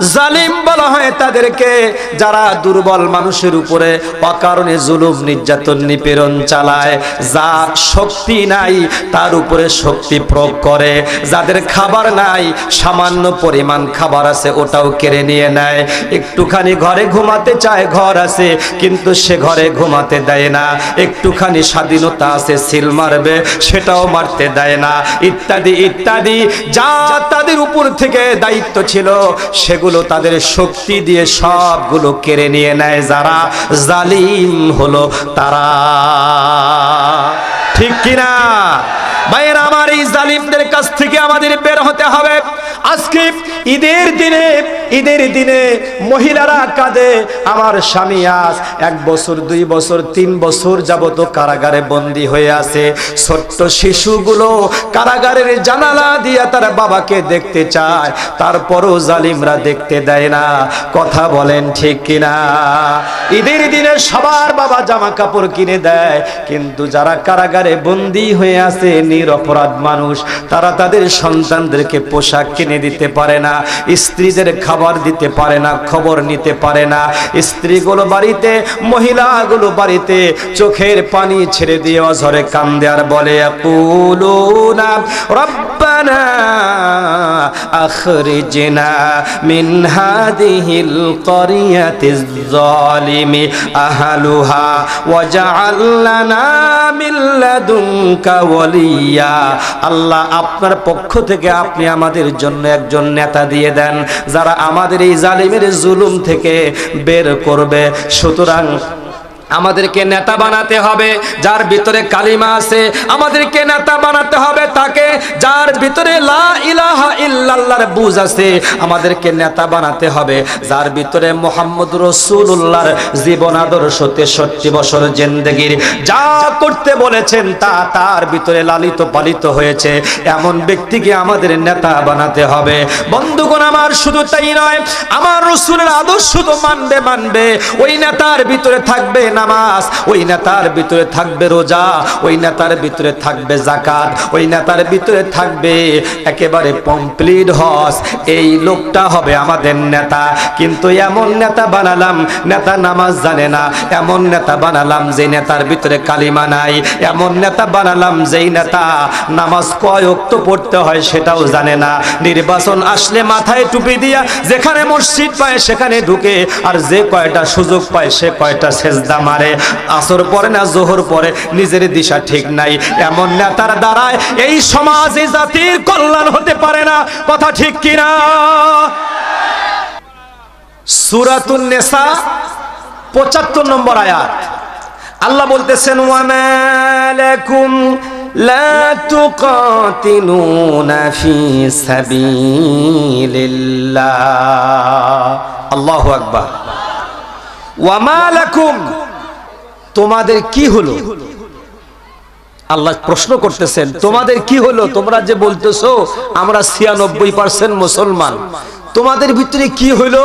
জালিম বলা হয় তাদেরকে, যারা দুর্বল মানুষের উপরে অকারণে জুলুম, নির্যাতন, নিপীড়ন চালায়। যা শক্তি নাই, তার উপরে শক্তি প্রয়োগ করে। যাদের খাবার নাই, সামান্য পরিমাণ খাবার আছে, ওটাও কেড়ে নিয়ে নেয়। একটুখানি ঘরে ঘুমাতে চায়, ঘর আছে, কিন্তু সে ঘরে ঘুমাতে দেয় না। একটুখানি স্বাধীনতা আছে, সিল মারবে, সেটাও মারতে দেয় না। ইত্যাদি ইত্যাদি, যা তাদের উপর থেকে দায়িত্ব ছিল, সেগুলো তাদের শক্তি দিয়ে সবগুলো কেড়ে নিয়ে নেয় যারা জালিম হলো তারা। ঠিক কিনা? ভাইয়ের এই জালিমদের কাছ থেকে আমাদের বের হতে হবে। আজকে ঈদের দিনে ঈদের দিনে মহিলারা কাঁদে, আমার স্বামী আজ এক বছর, দুই বছর, তিন বছর যাবত কারাগারে বন্দি হয়ে আছে। ছোট্ট শিশুগুলো কারাগারের জানালা দিয়ে তার বাবাকে দেখতে চায়। তারপরও জালিমরা দেখতে দেয় না। কথা বলেন ঠিক কিনা? ঈদের দিনে সবার বাবা জামা কাপড় কিনে দেয়, কিন্তু যারা কারাগারে বন্দি হয়ে আছে, নিরপরাধ মানুষ, তারা তাদের সন্তানদেরকে পোশাক কিনে দিতে পারে না, স্ত্রীদের খাবার দিতে পারে না, খবর নিতে পারে না। স্ত্রীগুলো বাড়িতে, মহিলাগুলো বাড়িতে চোখের পানি ছেড়ে দিয়ে অঝরে কান্দে আর বলে কুলুনা রব্বানা আখরিজনা মিন হাদিহিল করিয়াতিজ জালিমি আহলুহা ওয়াজআল লানা মিন লাদুনকা ওয়ালিয়া। আল্লাহ আপনার পক্ষ থেকে আপনি আমাদের জন্য একজন নেতা দিয়ে দেন, যারা আমাদের এই জালিমের জুলুম থেকে বের করবে। সুতরাং আমাদেরকে নেতা বানাতে হবে, যার ভিতরে কালিমা আছে। আমাদেরকে নেতা বানাতে হবে তাকে, যার ভিতরে লা ইলাহা ইল্লাল্লাহর বুঝ আছে। আমাদেরকে নেতা বানাতে হবে, যার ভিতরে মোহাম্মদ রসুল্লাহর জীবন আদর্শ তেষট্টি বছর জিন্দগির। যা করতে বলেছেন তা তার ভিতরে লালিত পালিত হয়েছে। এমন ব্যক্তিকে আমাদের নেতা বানাতে হবে। বন্ধুগণ, আমার শুধু তাই নয়, আমার রসুলের আদর্শ তো মানবে মানবে। ওই নেতার ভিতরে থাকবে নামাজ, ওই নেতার ভিতরে থাকবে রোজা, ওই নেতার ভিতরে থাকবে জাকাত ওই নেতার ভিতরে থাকবে একেবারে কমপ্লিট হস এই লোকটা হবে আমাদের নেতা। কিন্তু এমন নেতা বানালাম, নেতা নামাজ জানে না। এমন নেতা বানালাম যে নেতার ভিতরে কালিমা নাই। এমন নেতা বানালাম যেই নেতা নামাজ কয় অক্ত পড়তে হয় সেটাও জানে না। নির্বাচন আসলে মাথায় টুপি দিয়া যেখানে মসজিদ পায় সেখানে ঢুকে, আর যে কয়টা সুযোগ পায় সে কয়টা সেজদা মারে, আসর পরে না জোহর পরে, নিজের দিশা ঠিক নাই। এমন নেতার দ্বারায় এই সমাজে জাতির কল্যাণ হতে পারে না। কথা ঠিক কিনা? সুরাতুন নেসা, পঁচাত্তর নম্বর আয়াত। আল্লাহ বলতেছেন ওয়ামালাকুম লা তুকাতিলুনা ফি ওয়ামালাকুম তোমাদের কি হলো? আল্লাহ প্রশ্ন করতেছেন, তোমাদের কি হলো? তোমরা যে বলতেছো, আমরা ছিয়ানব্বই পার্সেন্ট মুসলমান। তোমাদের ভিতরে কি হলো?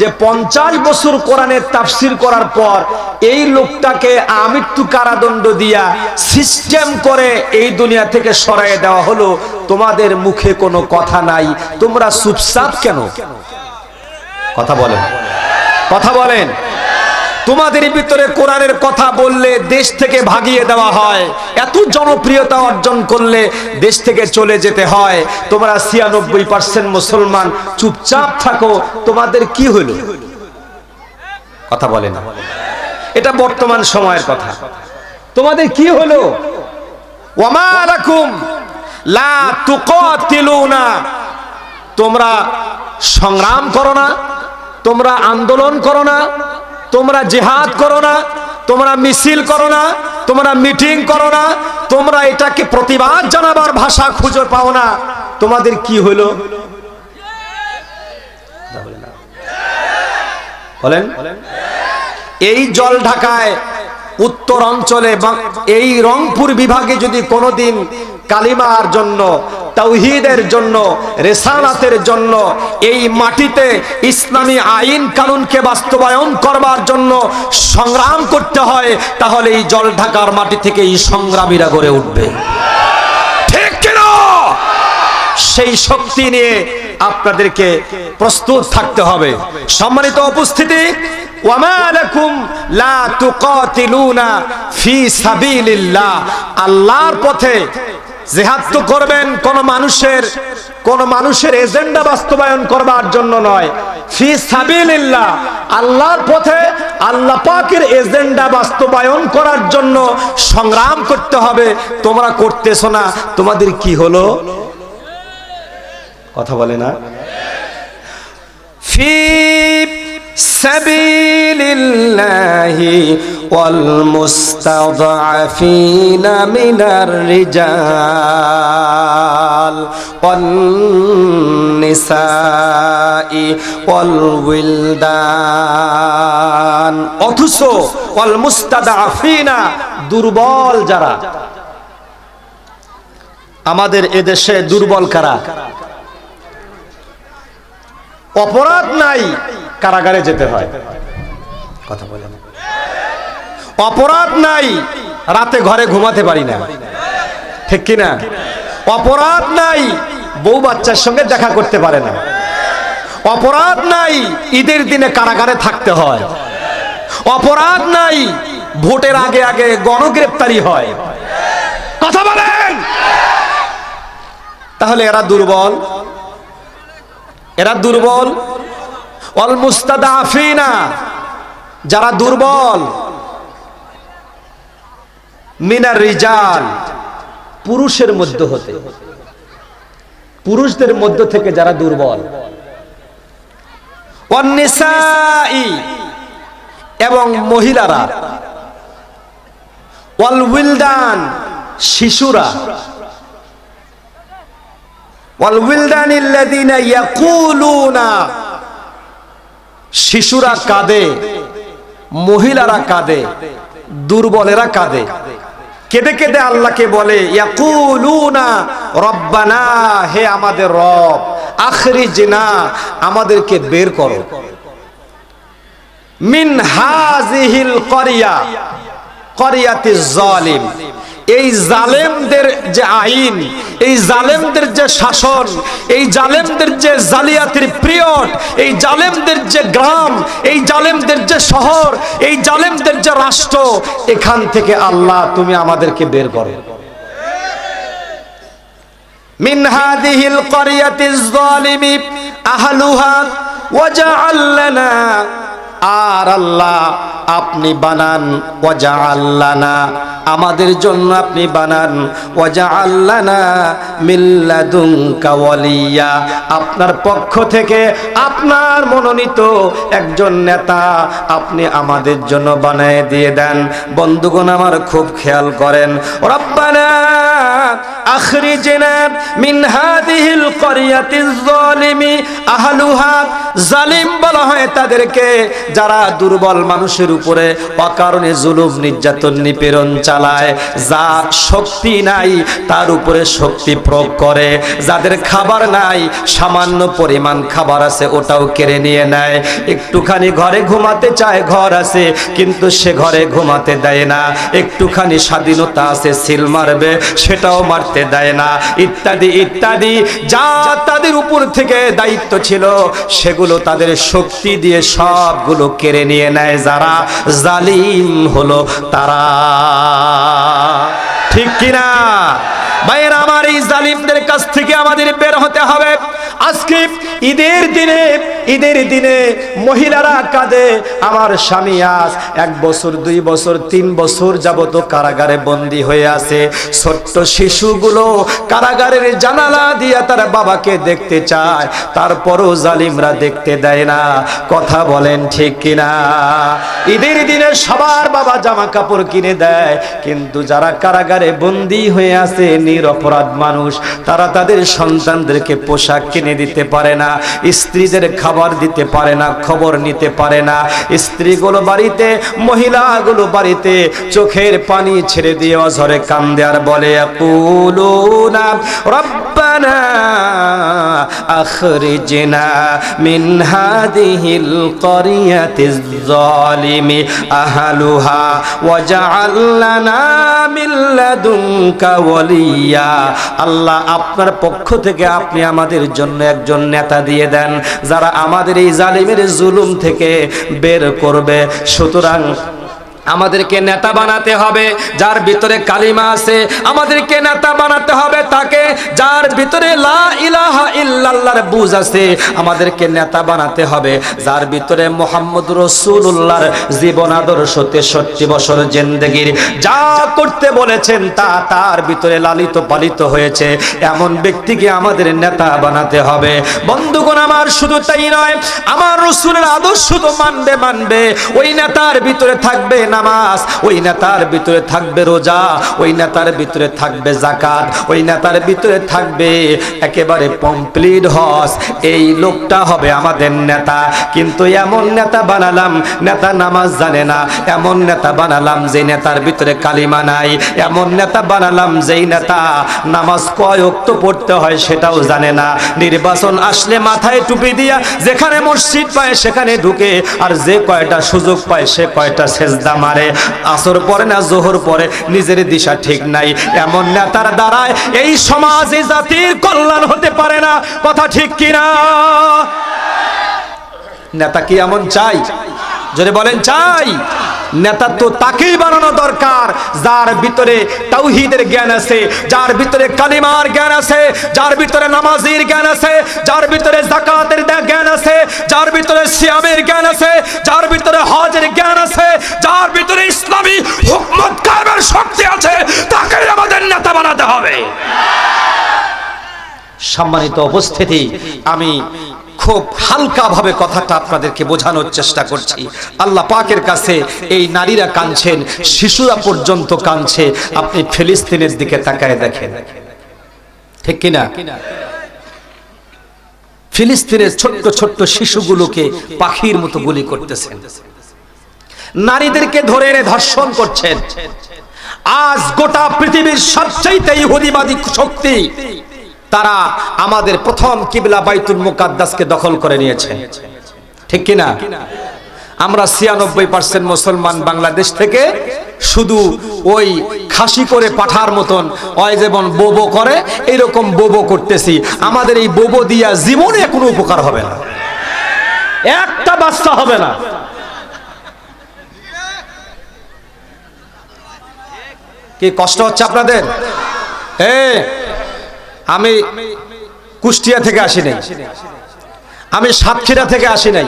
যে পঞ্চাশ বছর কোরআনের তাফসির করার পর এই লোকটাকে আমৃত্যু কারাদণ্ড দিয়া সিস্টেম করে এই দুনিয়া থেকে সরাই দেওয়া হলো। তোমাদের মুখে কোনো কথা নাই। তোমরা চুপচাপ কেন? কথা বলেন। কথা বলেন। তোমাদের ভিতরে কোরআনের কথা বললে দেশ থেকে ভাগিয়ে দেওয়া হয়। এত জনপ্রিয়তা অর্জন করলে দেশ থেকে চলে যেতে হয়। তোমরা ছিয়ানব্বই পার্সেন্ট মুসলমান, চুপচাপ থাকো, তোমাদের কি হলো? কথা বলে বলেন এটা বর্তমান সময়ের কথা। তোমাদের কি হলো? লা তোমরা সংগ্রাম করো না, তোমরা আন্দোলন করো না তোমরা জেহাদ করো না, তোমরা মিছিল করো না, তোমরা মিটিং করো না, তোমরা এটাকে প্রতিবাদ জানাবার ভাষা খুঁজে পাও না। তোমাদের কি হলো বলেন। এই জল ঢাকায় উত্তর অঞ্চলে এই রংপুর বিভাগে যদি কোনোদিন কালিমার জন্য, তৌহিদের জন্য, রেসালাতের জন্য, এই মাটিতে ইসলামী আইন কানুনকে বাস্তবায়ন করবার জন্য সংগ্রাম করতে হয় তাহলে এই জল ঢাকার মাটি থেকে এই সংগ্রামীরা গড়ে উঠবে। সেই শক্তি নিয়ে আপনাদেরকে প্রস্তুত থাকতে হবে। সম্মানিত উপস্থিতি আল্লাহর পথে জেহাদ তো করবেন কোন মানুষের কোন মানুষের এজেন্ডা বাস্তবায়ন করবার জন্য নয়। ফি আল্লাহর পথে আল্লাহ পাকের এজেন্ডা বাস্তবায়ন করার জন্য সংগ্রাম করতে হবে। তোমরা করতেছো না, তোমাদের কি হলো? কথা বলে না? ফি سبيل الله والمستضعفين من الرجال والنساء والولدان অথচ والمستضعفين দুর্বল যারা আমাদের এদেশে দুর্বল কারা অপরাধ নাই কারাগারে যেতে হয়। কথা বলে অপরাধ নাই, রাতে ঘরে ঘুমাতে পারি না। ঠিক কিনা? অপরাধ নাই, বউ বাচ্চার সঙ্গে দেখা করতে পারে না। অপরাধ নাই, ঈদের দিনে কারাগারে থাকতে হয়। অপরাধ নাই, ভোটের আগে আগে গণগ্রেপ্তারি হয়। কথা বলেন! তাহলে এরা দুর্বল। এরা দুর্বল। অল মুস্তাদাফিনা যারা দুর্বল। মিনার রিজাল, পুরুষের মধ্যে হতে। পুরুষদের মধ্য থেকে যারা দুর্বল। এবং মহিলারা। ওয়াল উইলদান শিশুরা। ওয়ালউইলদানিল্লাযীনা ইয়াকুলুনা শিশুরা কাঁদে, মহিলারা কাঁদে, দুর্বলেরা কাঁদে। কেঁদে কেঁদে আল্লাহকে বলে রব্বানা, হে আমাদের রব, আখরি জিনা, আমাদেরকে বের করো। মিন হাজিহিল করিয়া, করিয়াতি জালিম এই জালেমদের যে আইন, এই জালেমদের যে শাসন, এই জালেমদের যে জালিয়াতির পিরিয়ড, এই জালেমদের যে গ্রাম, এই জালেমদের যে শহর, এই জালেমদের যে রাষ্ট্র, এখান থেকে আল্লাহ তুমি আমাদেরকে বের করো। মিন হাদিহিল করিয়াতিজ জালিমি আহলুহা ওয়াজআল লানা আর আল্লাহ, আপনি বানান ওয়াজা আল্লানা আমাদের জন্য আপনি বানান। ওয়াজা আল্লানা মিল্লাদুন কাওয়ালিয়া আপনার পক্ষ থেকে আপনার মনোনীত একজন নেতা আপনি আমাদের জন্য বানায় দিয়ে দেন। বন্ধুগণ আমার খুব খেয়াল করেন। রব্বানা মিন হাদিহিল জালিমি জালিম বলা হয় তাদেরকে, যারা দুর্বল মানুষের উপরে অকারণে জুলুম, নির্যাতন, নিপীড়ন চালায়। যা শক্তি নাই, তার উপরে শক্তি প্রয়োগ করে। যাদের খাবার নাই, সামান্য পরিমাণ খাবার আছে, ওটাও কেড়ে নিয়ে নেয়। একটুখানি ঘরে ঘুমাতে চায়, ঘর আছে, কিন্তু সে ঘরে ঘুমাতে দেয় না। একটুখানি স্বাধীনতা আছে, সিল মারবে, সেটাও মারতে দেয় না। ইত্যাদি ইত্যাদি। যা তাদের উপর থেকে দায়িত্ব ছিল, সেগুলো তাদের শক্তি দিয়ে সবগুলো কেড়ে নিয়ে নেয় যারা জালিম হলো তারা। ঠিক কিনা? আমার এই জালিমদের কাছ থেকে আমাদের বের হতে হবে। আজকে ঈদের দিনে ঈদের দিনে মহিলারা কাঁদে, আমার স্বামী আজ এক বছর, দুই বছর, তিন বছর যাবত কারাগারে বন্দি হয়ে আছে। ছোট্ট শিশুগুলো কারাগারের জানালা দিয়ে তার বাবাকে দেখতে চায়। তারপরও জালিমরা দেখতে দেয় না। কথা বলেন ঠিক কিনা? ঈদের দিনে সবার বাবা জামা কাপড় কিনে দেয়, কিন্তু যারা কারাগারে বন্দি হয়ে আছে, নিরপরাধ মানুষ, তারা তাদের সন্তানদেরকে পোশাক কিনে দিতে পারে না, স্ত্রীদের খাবার দিতে পারে না, খবর নিতে পারে না। স্ত্রীগুলো বাড়িতে, মহিলাগুলো বাড়িতে চোখের পানি ছেড়ে দিয়ে অঝরে কান্দে আর বলে কুলুনা রব্বা ربنا أخرجنا من هذه القرية الظالم أهلها واجعل لنا من لدنك وليا আল্লাহ আপনার পক্ষ থেকে আপনি আমাদের জন্য একজন নেতা দিয়ে দেন যারা আমাদের এই জালিমের জুলুম থেকে বের করবে সুতরাং আমাদেরকে নেতা বানাতে হবে, যার ভিতরে কালিমা আছে। আমাদেরকে নেতা বানাতে হবে তাকে, যার ভিতরে লা ইলাহা ইল্লাল্লাহর বুঝ আছে। আমাদেরকে নেতা বানাতে হবে, যার ভিতরে মোহাম্মদ রসুল্লাহর জীবন আদর্শ তেষট্টি বছর জেন্দেগির। যা করতে বলেছেন তা তার ভিতরে লালিত পালিত হয়েছে। এমন ব্যক্তিকে আমাদের নেতা বানাতে হবে। বন্ধুগণ, আমার শুধু তাই নয়, আমার রসুলের আদর্শ তো মানবে মানবে। ওই নেতার ভিতরে থাকবে নামাজ, ওই নেতার ভিতরে থাকবে রোজা, ওই নেতার ভিতরে থাকবে জাকাত ওই নেতার ভিতরে থাকবে একেবারে কমপ্লিট হস এই লোকটা হবে আমাদের নেতা। কিন্তু এমন নেতা বানালাম, নেতা নামাজ জানে না। এমন নেতা বানালাম যে নেতার ভিতরে কালিমা নাই। এমন নেতা বানালাম যেই নেতা নামাজ কয় অক্ত পড়তে হয় সেটাও জানে না। নির্বাচন আসলে মাথায় টুপি দিয়া যেখানে মসজিদ পায় সেখানে ঢুকে, আর যে কয়টা সুযোগ পায় সে কয়টা সেজদা মারে, আসর পরে না জোহর পরে, নিজের দিশা ঠিক নাই। এমন নেতার দ্বারায় এই সমাজ জাতির কল্যাণ হতে পারে না। কথা ঠিক কিনা? নেতা কি এমন চাই? যদি বলেন চাই। নেতা তো তাকেই বানানো দরকার। যার ভিতরে তাওহীদের জ্ঞান আছে, যার ভিতরে কালিমার জ্ঞান আছে, যার ভিতরে নামাজির জ্ঞান আছে, যার ভিতরে জাকাতের জ্ঞান আছে, যার ভিতরে সিয়ামের জ্ঞান আছে, যার ভিতরে সম্মানিত উপস্থিতি, আমি খুব হালকাভাবে কথাটা আপনাদেরকে বোঝানোর চেষ্টা করছি। আল্লাহ পাকের কাছে এই নারীরা কাঁদছেন, শিশুরা পর্যন্ত কাঁদছে। আপনি ফিলিস্তিনের দিকে তাকায় দেখেন। ঠিক কিনা? ফিলিস্তিনের ছোট্ট ছোট্ট শিশুগুলোকে পাখির মতো গুলি করতেছেন। নারীদেরকে ধরে এনে ধর্ষণ করছেন। আজ গোটা পৃথিবীর সবচাইতে ইহুদিবাদী শক্তি তারা আমাদের প্রথম কিবলা বাইতুল মুকাদ্দাসকে দখল করে নিয়েছে। ঠিক কিনা? আমরা ছিয়ানব্বই পার্সেন্ট মুসলমান বাংলাদেশ থেকে শুধু ওই খাসি করে পাঠার মতন, ওই যেমন বোবো করে, এইরকম বোবো করতেছি। আমাদের এই বোবো দিয়া জীবনে কোনো উপকার হবে না। একটা বাচ্চা হবে না। কি কষ্ট হচ্ছে আপনাদের? এ আমি কুষ্টিয়া থেকে আসি নাই। আমি সাতক্ষীরা থেকে আসি নাই।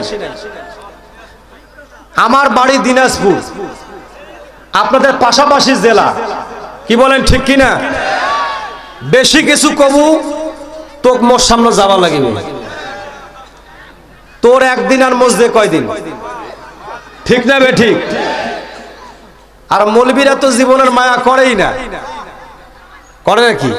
আমার বাড়ি দিনাজপুর। আপনাদের পাশাপাশি জেলা। কি বলেন, ঠিক কিনা? বেশি কিছু কবু, তোক মোর সামনে যাওয়া লাগিবে। তোর একদিন আর মসজে কয়দিন। ঠিক না বে, ঠিক? আর মলবিরা তো জীবনের মায়া করেই না। করে নাকি